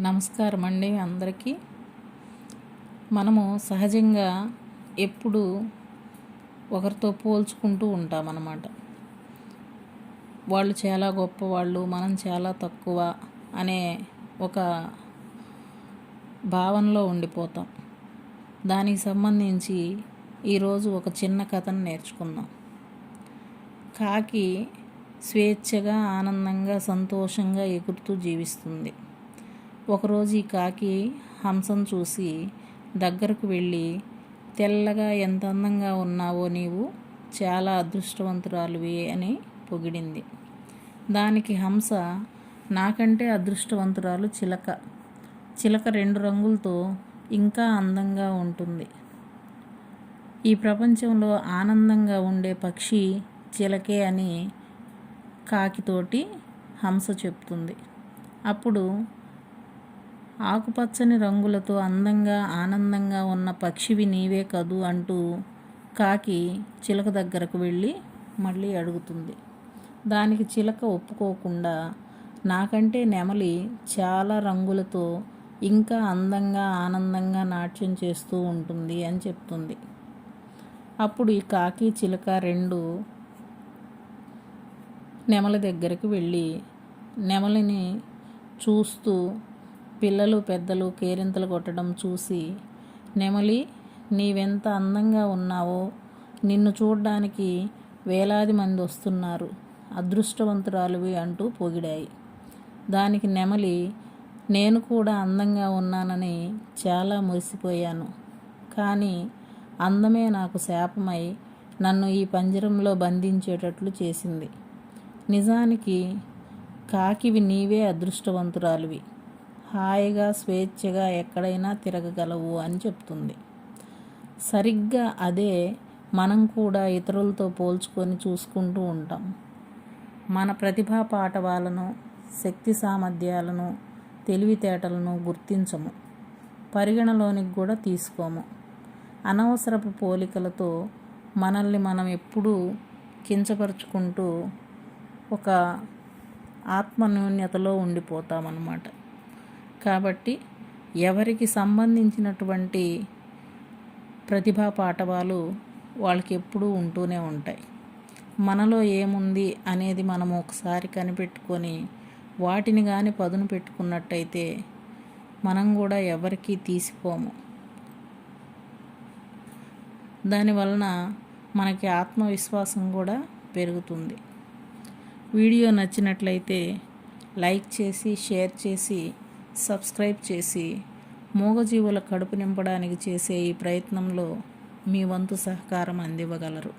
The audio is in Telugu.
నమస్కారం అండి అందరికీ. మనము సహజంగా ఎప్పుడు ఒకరితో పోల్చుకుంటూ ఉంటామన్నమాట. వాళ్ళు చాలా గొప్పవాళ్ళు మనం చాలా తక్కువ అనే ఒక భావనలో ఉండిపోతాం. దానికి సంబంధించి ఈరోజు ఒక చిన్న కథను నేర్చుకుందాం. కాకి స్వేచ్ఛగా ఆనందంగా సంతోషంగా ఎగురుతూ జీవిస్తుంది. ఒకరోజు ఈ కాకి హంసం చూసి దగ్గరకు వెళ్ళి తెల్లగా ఎంత అందంగా ఉన్నావో నీవు చాలా అదృష్టవంతురాలువి అని పొగిడింది. దానికి హంస నాకంటే అదృష్టవంతురాలు చిలక. చిలక రెండు రంగులతో ఇంకా అందంగా ఉంటుంది. ఈ ప్రపంచంలో ఆనందంగా ఉండే పక్షి చిలకే అని కాకితోటి హంస చెప్తుంది. అప్పుడు ఆకుపచ్చని రంగులతో అందంగా ఆనందంగా ఉన్న పక్షివి నీవే కదూ అంటూ కాకి చిలక దగ్గరకు వెళ్ళి మళ్ళీ అడుగుతుంది. దానికి చిలక ఒప్పుకోకుండా నాకంటే నెమలి చాలా రంగులతో ఇంకా అందంగా ఆనందంగా నాట్యం చేస్తూ ఉంటుంది అని చెప్తుంది. అప్పుడు ఈ కాకి చిలక రెండు నెమలి దగ్గరికి వెళ్ళి నెమలిని చూస్తూ పిల్లలు పెద్దలు కేరింతలు కొట్టడం చూసి నెమలి నీవెంత అందంగా ఉన్నావో నిన్ను చూడ్డానికి వేలాది మంది వస్తున్నారు అదృష్టవంతురాలువి అంటూ పొగిడాయి. దానికి నెమలి నేను కూడా అందంగా ఉన్నానని చాలా మురిసిపోయాను కానీ అందమే నాకు శాపమై నన్ను ఈ పంజరంలో బంధించేటట్లు చేసింది. నిజానికి కాకివి నీవే అదృష్టవంతురాలివి. హాయిగా స్వేచ్ఛగా ఎక్కడైనా తిరగగలవు అని చెప్తుంది. సరిగ్గా అదే మనం కూడా ఇతరులతో పోల్చుకొని చూసుకుంటూ ఉంటాం. మన ప్రతిభా పాఠవాలను శక్తి సామర్థ్యాలను తెలివితేటలను గుర్తించము. పరిగణలోనికి కూడా తీసుకోము. అనవసరపు పోలికలతో మనల్ని మనం ఎప్పుడూ కించపరుచుకుంటూ ఒక ఆత్మన్యూన్యతలో ఉండిపోతామన్నమాట. కాబట్టి ఎవరికి సంబంధించినటువంటి ప్రతిభా పాఠవాలు వాళ్ళకి ఎప్పుడూ ఉంటూనే ఉంటాయి. మనలో ఏముంది అనేది మనము ఒకసారి కనిపెట్టుకొని వాటిని కానీ పదును పెట్టుకున్నట్టయితే మనం కూడా ఎవరికీ తీసిపోము. దానివలన మనకి ఆత్మవిశ్వాసం కూడా పెరుగుతుంది. వీడియో నచ్చినట్లయితే లైక్ చేసి షేర్ చేసి సబ్స్క్రైబ్ చేసి మూగజీవుల కడుపు నింపడానికి చేసే ఈ ప్రయత్నంలో మీ వంతు సహకారం అందివ్వగలరు.